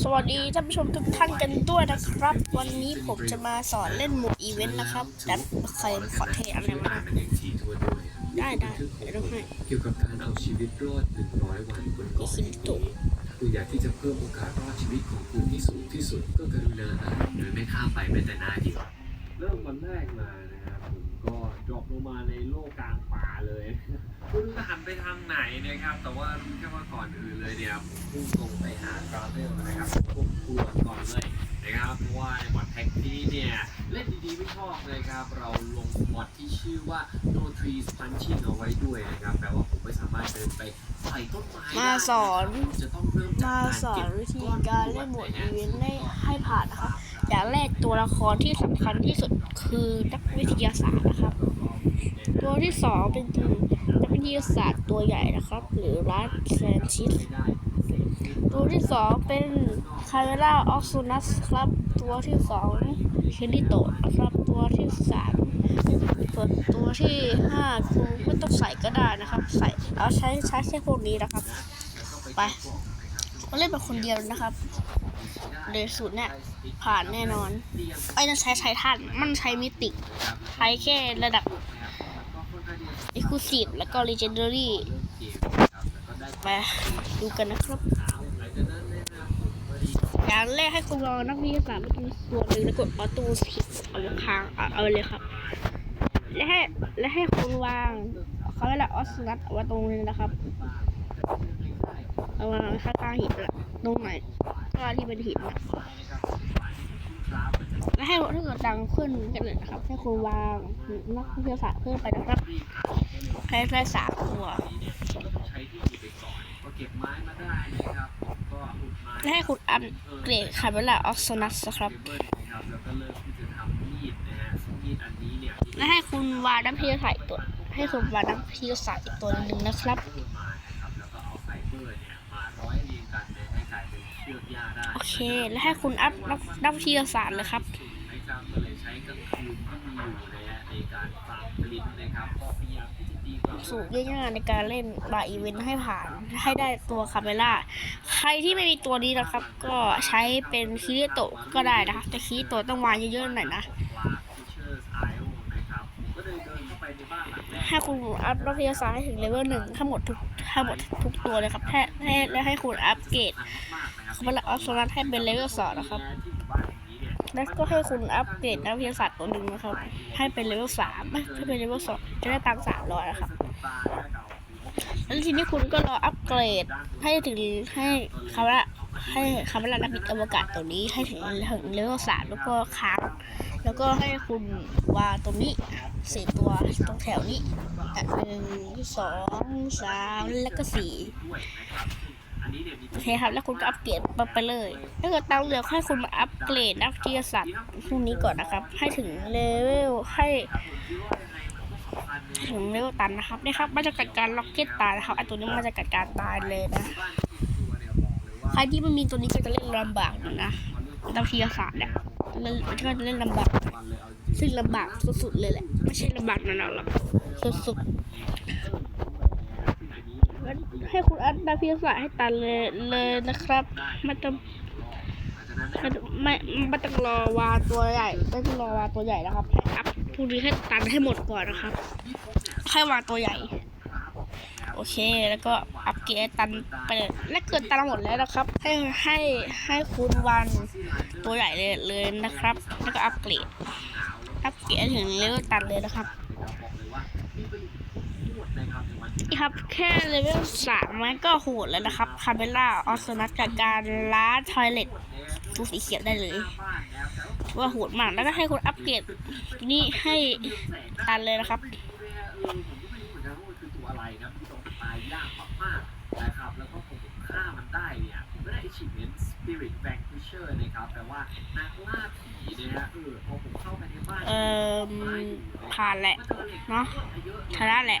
สวัสดีท่านผู้ชมทุกท่านกันด้วยนะครับ วันนี้ผมจะมาสอนเล่นหมวดอีเวนต์นะครับดันใครขอเทอะไรมาได้ได้เดี๋ยวต้องให้เกี่ยวกับการเอาชีวิตรอด 100 วันบนเกาะนี่คือตุ่มถ้าคุณอยากที่จะเพิ่มโอกาสรอดชีวิตของคุณที่สูงที่สุดก็กรุณาอ่านโดยไม่ข้ามไปแม้แต่หน้าเดียวเริ่มวันแรกมานะครับผมก็ดรอปลงมาในโลกกลางป่าเลย คุณจะหันไปทางไหนนะครับ แต่ว่ารู้แค่ว่าก่อนอื่นเลยเนี่ยผมพุ่งตรงไปหากราเวลนะครับพวกครัวก่อนเลยนะครับเพราะว่าในมอดแท็กที่เนี่ยเล่นดีๆไม่ชอบนะครับ เราลงมอดที่ชื่อว่า no trees punching เอาไว้ด้วยนะครับแปลว่าผมไม่สามารถเดินไปใส่ต้นไม้ได้มาสอนผมจะต้องเริ่มจากมาการสอเก็นบวิธีก้อนการเล่นหมวดอีเวนต์ให้ให้ผ่านนะครับอย่างแรกตัวละครที่สำคัญที่สุดคือนักวิทยาศาสตร์นะครับ ตัวที่สองเป็นนักวิ ทยาศาสตร์ตัวใหญ่นะครับ หรือรัสแซนชิสตัวที่สองเป็นคาเมล่าออกซูนัสครับ ตัวที่สองเคลิโตะนะครับ ตัวที่สามส่วนตัวที่ห้าคุณไม่ต้องใส่ก็ได้นะครับ ใส่เอาใช้ใช้แค่พวกนี้นะครับ ไปเราเล่นเป็นคนเดียวนะครับเดยสูตรเนี่ยผ่านแน่นอนไอ้นั่นใช้ใช้ท่านมันใช้มิติ ใช้แค่ระดับ Exclusive แล้วก็ Legendary ไปดูกันนะครับ อย่างแรกให้คุณรอนักวิทยาศาสตร์มาตรงส่วนหนึ่งแล้วกดออโต้สิเอาค้างเอาเอาเลยครับ และให้และให้คุณวางเขาเรียกว่าออสลัดเอาไว้ตรงนี้นะครับเอาวางข้างหินตรงไหนก็ที่เป็นหินนะ และให้ถ้าเกิดดังขึ้นกันเลยนะครับให้คุณวางนักวิทยาศาสตร์เพิ่มไปนะครับให้ได้สามตัวใช้ที่อยู่ไปก่อนพอเก็บไม้มาได้นะครับผมก็อุดไม้และให้คุณอัปเกรดคาร์เบล่าออสนัสครับเบิลนะครับแล้วก็เริ่มที่จะทำมีดนะฮะซึ่งมีดอันนี้เนี่ยที่และให้คุณวางนักวิทยาศาสตร์อีกตัวให้คุณวางนักวิทยาศาสตร์อีกตัวหนึ่งนะครับเพิ่มมานะครับ โอเค และให้คุณอัพนักนักวิทยาศาสตร์เลยครับนะครับก็เลยใช้กลางคืนที่มีอยู่นะฮะในการฟาร์มผลิตนะครับก็พยายามที่จะตีความสูตรง่ายๆในการเล่นบาร์อีเวนต์ให้ผ่านให้ได้ตัวคาเมล่าใครที่ไม่มีตัวนี้นะครับ ก็ใช้เป็นคิริโตะก็ได้นะคะแต่คิริโตะต้องวางเยอะๆหน่อยนะปลาฟิชเชอร์ไอโอนะครับผมก็เลยเดินเข้าไปในบ้านหลังแรกให้คุณอัพนักวิทยาศาสตร์ให้ถึงเลเวลหนึ่งทั้งหมดทุกทั้งหมดทุกตัวเลยครับให้ให้และให้คุณอัพเกรด คาเมล่าออฟโซนัสให้เป็นเลเวลสองนะครับ แล้วก็ให้คุณอัปเกรดนักวิทยาศาสตร์ตัวหนึ่งนะครับ ให้เป็นเลเวลสามไม่ให้เป็นเลเวลสองจะได้ตังค์สามร้อยนะครับแล้วทีนี้คุณก็รออัปเกรดให้ถึงให้คำว่าให้คำว่านักบินอวกาศตัวนี้ให้ถึงถึงเลเวลสามแล้วก็ค้างแล้วก็ให้คุณวางตรงนี้สี่ตัวตรงแถวนี้หนึ่งสองสามแล้วก็สี่ โอเคครับ แล้วคุณก็อัปเกรดไปเลย ถ้าเกิดตังเหลือให้คุณมาอัปเกรดนักวิทยาศาสตร์พวกนี้ก่อนนะครับ ให้ถึงเลเวลให้ถึงเลเวลตันนะครับนี่ครับมาจะกัดการล็อกเก็ตตายนะครับไอตัวนี้มาจะกัดการตายเลยนะใครที่ไม่มีตัวนี้ก็จะเล่นลำบากหน่อยนะนักวิทยาศาสตร์เนี่ยเล่นก็จะเล่นลำบาก ซึ่งลำบากสุดๆเลยแหละ ไม่ใช่ลำบากนานๆหรอกสุดๆ ให้คุณอัดนักวิทยาศาสตร์ให้ตันเลยเลยนะครับม่ต้องไม่ไม่ต้องรอวาตัวใหญ่ไม่ต้องรอวาตัวใหญ่นะครับอัพพวกนี้ให้ตันให้หมดก่อนนะครับให้วาตัวใหญ่ โอเคแล้วก็อัพเกรดตันไปเลยและเกิดตันหมดแล้วนะครับ ให้ให้ให้คุณวันตัวใหญ่เลยเลยนะครับ แล้วก็อัพเกรดอัพเกรดถึงเลเวลตันเลยนะครับ นี่ ครับ แค่เลเวลสามมันก็โหดแล้วนะครับคาเมล่าออสนัสกับการล้างทอยเล็ตตัวสีเขียวได้เลย ว่าโหดมากแล้วก็ให้คุณอัปเกรดนี่ให้ตันเลยนะครับคือตัวอะไรนะที่ต้องตายยากมากๆนะครับแล้วก็ผมฆ่ามันได้เนี่ยผมก็ได้ achievement spirit vanquisher นะครับแปลว่านักล่าผีนะฮะเออพอผมเข้าไปในบ้านเอ่อผ่านแหละเนาะชนะแหละ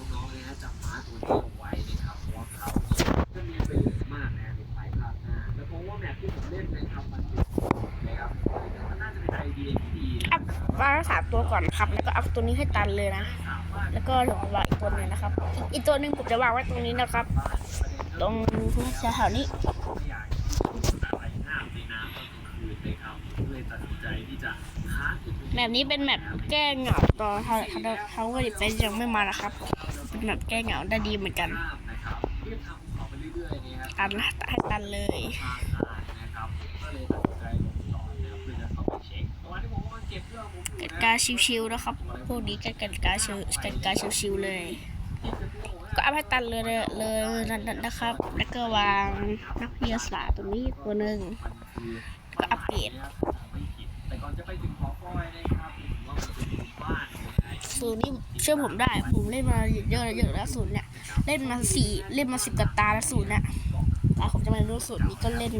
จับม้าตัวนี้เอาไว้นะครับเพราะว่าเขาจะมีประโยชน์มากนะในภายภาคหน้าแล้วเพราะว่าแมปที่ผมเล่นนะครับมันเป็นนะครับมันน่าจะเป็นไอเดียที่ดีอัพวางทั้งสามตัวก่อนครับ แล้วก็อัพตัวนี้ให้ตันเลยนะ แล้วก็ถึงวางอีกตัวหนึ่งนะครับ อีกตัวหนึ่งผมจะวางไว้ตรงนี้นะครับ ตรงแถวๆนี้ไม่อยากที่จะอะไรน้ำในน้ำตอนกลางคืนนะครับนี้เป็นแมปแก้เหงาตอนเขาเขาเขาก็ดิเฟนยังไม่มานะครับ เป็นแมปแก้เหงาได้ดีเหมือนกันข้ามนะครับเรียบทางภูเขาไปเรื่อยๆนะครับตันนะให้ตันเลยทางการนะครับก็เลยตัดสินใจลงต่อนะครับเพื่อจะเข้าไปเช็คตอนที่ผมกำลังเก็บเครื่องผมอยู่กนะติกาชิวๆนะครับ พวกนี้กันกติกาชิวกติกาชิวๆเลย ก็เอาให้ตันเลยเลยเลยนั่นนะครับ แล้วก็วางนักวิทยาศาสตร์ตรงนี้ตัวหนึ่งก็อัปเกรดไม่ผิดแต่ก่อนจะไปถึงหอคอยนะครับผมว่ามันจะมีบ้าน นะครับศูนนี่เชื่อผมได้ ผมเล่นมาเยอะเยอะแล้วศูนย์เนี่ยเล่นมาสี่เล่นมาสิบกว่าตาแล้วศูนย์เนี่ยตาผมจะมารู้ศูนย์นี้ก็เล่น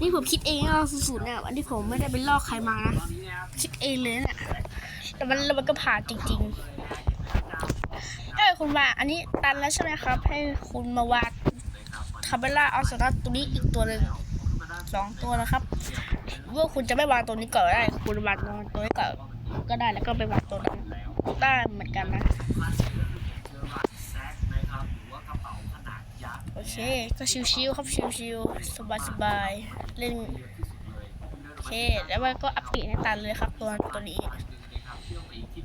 นี่ผมคิดเองว่าศูนย์เนี่ยอันที่ผมไม่ได้ไปลอกใครมานะคิดเองเลยเนี่ยแต่มันแล้วมันก็ผ่านจริงๆให้คุณว่าอันนี้ตันแล้วใช่ไหมครับ ให้คุณมาวาดคาเบล่าเอาสตาร์ตัวนี้อีกตัวหนึ่งสองตัวนะครับว่าคุณจะไม่วางตัวนี้ก่อนได้ คุณวางตัวนี้ก่อนก็ได้แล้วก็ไปวางตัวนั้น ได้เหมือนกันนะ โอเค ก็ชิวๆครับชิวๆสบายๆเล่นโอเค แล้วมันก็อัปเกรดให้ตันเลยครับตัวตัวนี้นะครับเชื่อ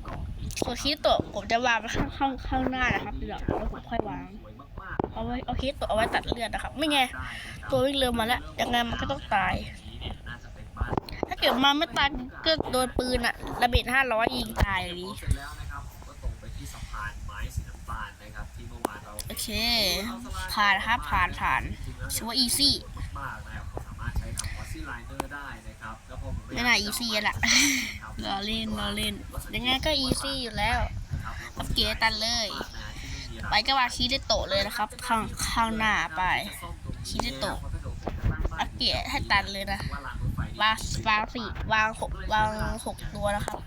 เกาะส่วนคีโตะผมจะวางไว้ข้างข้างข้างหน้านะครับเดี๋ยวแล้วผมค่อยวาง เอาไว้เอาคีโตะเอาไว้ตัดเลือดนะครับ ไม่ไง ตัววิ่งเร็วมาแล้วยังไงมันก็ต้องตายาเกิดมาไม่ตายก็โดนปืนอะระเบิดห้าร้อยยิงตายเลยเสร็จแล้วนะครับผมก็ตรงไปที่สะพานไม้สีน้ำตาลนะครับที่เมื่อวานเราโอเค ผ่านครับผ่านผ่านชัวอีซี่มากๆนะครับเขาสามารถใช้คำว่าซีไลเนอร์ได้นะครับแล้วพอผมไม่น่าอีซี่ละรอเล่นรอเล่นยังไงก็อีซี่อยู่แล้วอัปเกรดตันเลย ไปก็วางคีได้โตะเลยนะครับ ข้างข้างหน้าไปคิริโตะอัปเกรดให้ตันเลยนะ วางวางสี่วางหกวางหกตัวนะครับ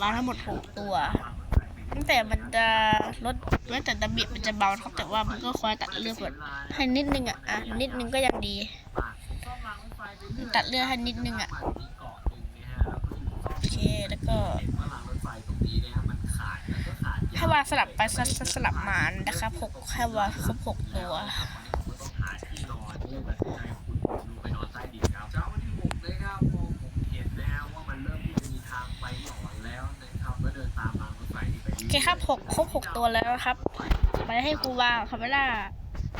วางทั้งหมดหกตัวตั้งแต่มันจะลดแม้แต่ดาเมจมันจะเบาครับแต่ว่ามันก็คอยตัดเลือดแบบให้นิดนึงอะอะนิดนึงก็ยังดี ตัดเลือดให้นิดนึงอะโอเคแล้วก็ให้วางสลับไปสสสลับมานะครับหกให้วางครบหกตัว เคครับหกครบหกตัวแล้วนะครับไปให้ครูวางคาเมล่า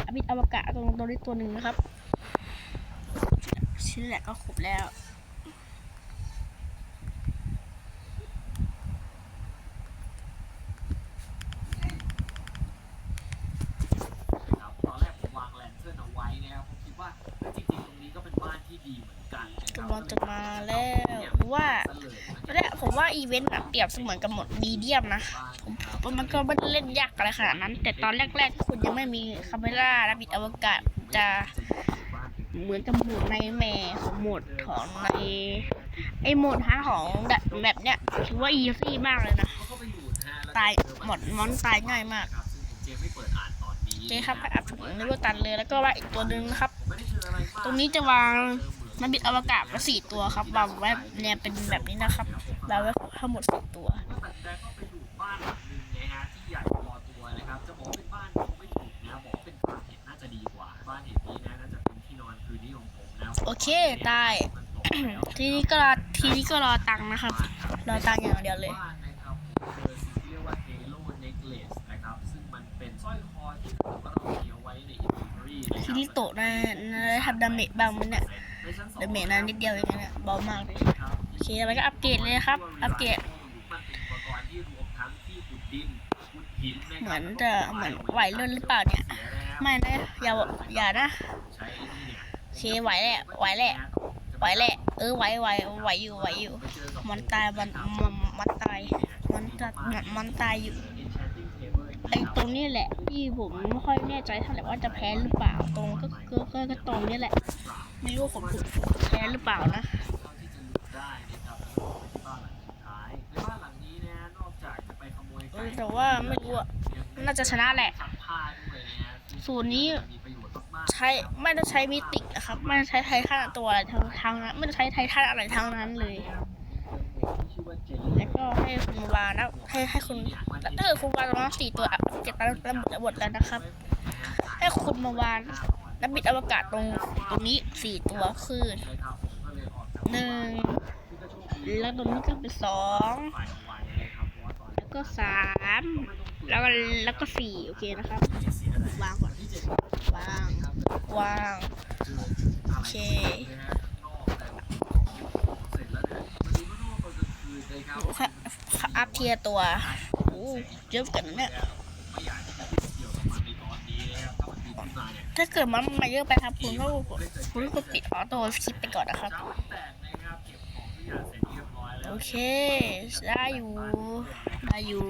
อบิดอวกาศตรงตัวนี้ตัวหนึ่งนะครับ ชิ้นแหละก็ครบแล้วครับตอนแรกผมวางแลนเทิร์นเอาไว้นะครับผมคิดว่าเฮ้ยจริงๆตรงนี้ก็เป็นบ้านที่ดีเหมือนกันนะคกำรับลังจะมาแล้วเพราะว่าตอนแรกผมว่าอีเวนต์อะเปรียบเสมือนกับหมดมีเดียมนะผ มมันก็ไม่ได้เล่นยากอะไรขนาดนั้น แต่ตอนแรกๆที่คุณยังไม่มีคาเมล่าและบิดอวกาศจะเหมือนกับโหมดในแม่ของโหมดของในไอโหมดฮาของแบบแบบเนี้ยถือว่าอีซี่มากเลยนะ ตายหมดมอนตายง่ายมากเจมไม่เปิดอ่านตอนนี้โอเคครับก็อัพถึงเลเวตันเลยแล้วก็ว่าอีกตัวหนึ่งนะครับ ตรงนี้จะวางนักบิดอวกาศไว้สี่ตัวครับวางไว้เนี่ยเป็นแบบนี้นะครับวางไว้ทั้งหมดสี่ตัว โอเคได้มันตกแล้วทีนี้ก็รอทีนี้ก็รอตังค์นะครับ รอตังค์อย่างเดียวเลยบ้านนะครับเจอสิ่งที่เรียกว่า Halo Necklace นะครับซึ่งมันเป็นสร้อยคอที่ผมก็ต้องมีเอาไว้ใน inventory นะครับทีนี้โตะนะนะทำดาเมจบ้างมันเนี่ยในชั้นสองดาเมจนั้นนิดเดียวเองเนี่ยเบามากเลยครับโอเคแล้วก็อัปเกรดเลยครับ อัปเกรดมันเป็นอุปกรณ์ที่รวมทั้งที่ขุดดินขุดหินนะเหคมืรัอบนจะเหมือนไหวเลื่อนหรือเปล่าเนี่ย ไม่นะอย่าอย่านะใช้ไอ้นี่เนี่ย โอเคไหวแหละไหวแหละไหวแหละเออไหวไหวไหวอยู่ไหวอยู่ มันตายมันมันมันตาย มันจะมันตายอยู่ไอตรงนี้แหละที่ผมไม่ค่อยแน่ใจเท่าไหร่ว่าจะแพ้หรือเปล่าตรงก็ก็ก็ตรงนี้แหละไม่รู้ผมแพ้หรือเปล่านะแต่ว่าไม่รู้น่าจะชนะแหละ สูตรนี้ ใช้ไม่ต้องใช้มิตินะครับ ไม่ต้องใช้ไททันตัวอะไรทั้งทั้งนั้นไม่ต้องใช้ไททันอะไรทั้งนั้นเลย แล้วก็ให้คุณวานะให้ให้คุณถ้าเกิดคุณวาตรงนั้นสี่ตัวเก็บตามระบบระบบแล้วนะครับ ให้คุณมาวานนักบินอวกาศตรงตรงนี้สี่ตัวคือหนึ่งแล้วตรงนี้ก็เป็นสองแล้วก็สามแล้วก็แล้วก็สี่โอเคนะครับวางก่อน วางวางโอเคเสร็จแล้วเนี่ยวันนี้ก็นอางคืนเคอัพเทียตัวโอ้เยอะกันเนี่ยไม่อยากที่จะยุ่งเกี่ยวกับมันนะครับถ้าเนี่ยถ้าเกิดมันมาเยอะไปครับคุณก็คุณก็ปิดออโต้สคิปไปก่อนนะครับเช้าแตกนะโอเค ได้อยู่ ได้อยู่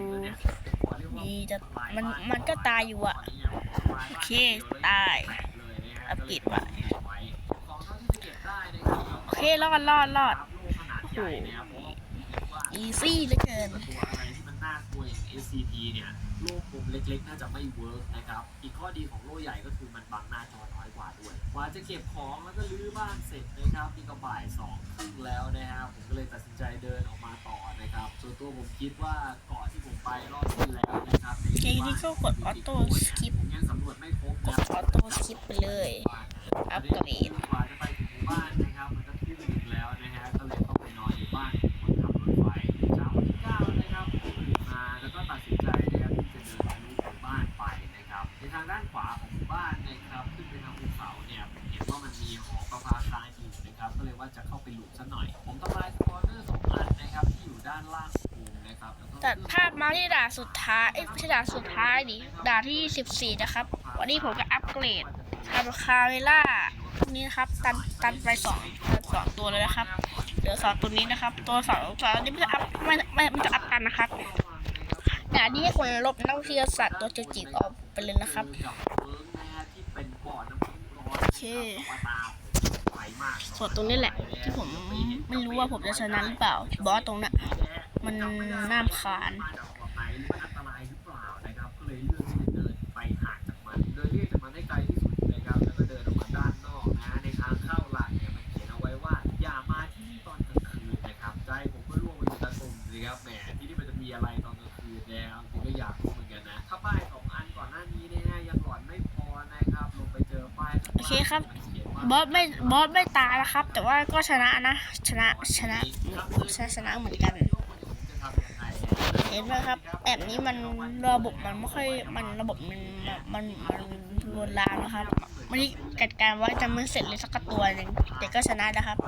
นี่จะมันมันก็ตายอยู่อะโอเคตายอัปเกรดไว้โอเครอดรอดรอดโอ้โหอีซี่เหลือเกิน ตัวอะไรที่มันน่ากลัวอย่าง SCP เนี่ยโล่กลมเล็กๆ น่าจะไม่เวิร์กนะครับ อีกข้อดีของโล่ใหญ่ก็คือมันบังหน้าจอน้อยกว่าด้วยกว่าจะเก็บของแล้วก็รื้อบ้านเสร็จนะครับนี่ก็บ่ายสองครึ่งแล้วนะครับผมก็เลยตัดสินใจเดินออกมาต่อนะครับ ส่วนตัวผมคิดว่าเกาะที่ผมไปรอบที่แล้วนะครับในทีนี้ก็กดออโต้สคิปผมยังสำรวจไม่ครบกนะดออโต้สคิปไปเลย อัปเกรดกว่าจะไปถึงหมู่บ้าน ที่ด่านสุดท้ายเอ้ยไม่ใช่ด่านสุดท้ายดิด่านที่14นะครับ วันนี้ผมก็อัปเกรดทำคาเมล่าพวกนี้นะครับ ตันตันไปสองตันสองตัวเลยนะครับเหลือสองตัวนี้นะครับ ตัวสองตัวนี้ไม่จะอัพไม่ไม่ไม่จะอัพกันนะครับด่านนี้ให้คนลบนักวิทยาศาสตร์ตัวจิ๋วๆออกไปเลยนะครับโอเคส่วนตรงนี้แหละ ที่ผมไม่รู้ว่าผมจะชนะหรือเปล่า บอสตรงนั้นมันน่ารำคาน บอสไม่บอสไม่ตายนะครับ แต่ว่าก็ชนะนะ ชนะชนะชนะชนะเหมือนกันเห็นไหมครับแบบนี้มันระบบมันไม่ค่อยมันระบบมันมันมันรวนลามนะครับวันนี้จัดการว่าจะไม่เสร็จเลยสักตัวหนึ่งแต่ก็ชนะนะครับ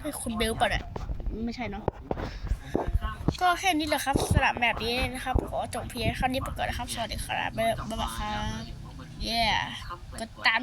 เฮ้ยคุณเบลป่ะเนี่ยไม่ใช่เนาะก็แค่นี้แหละครับสำหรับแบบนี้นะครับขอจบเพียงเท่านี้ไปก่อนนะครับสวัสดีครับบ๊ายบายครับ yeah กดตาม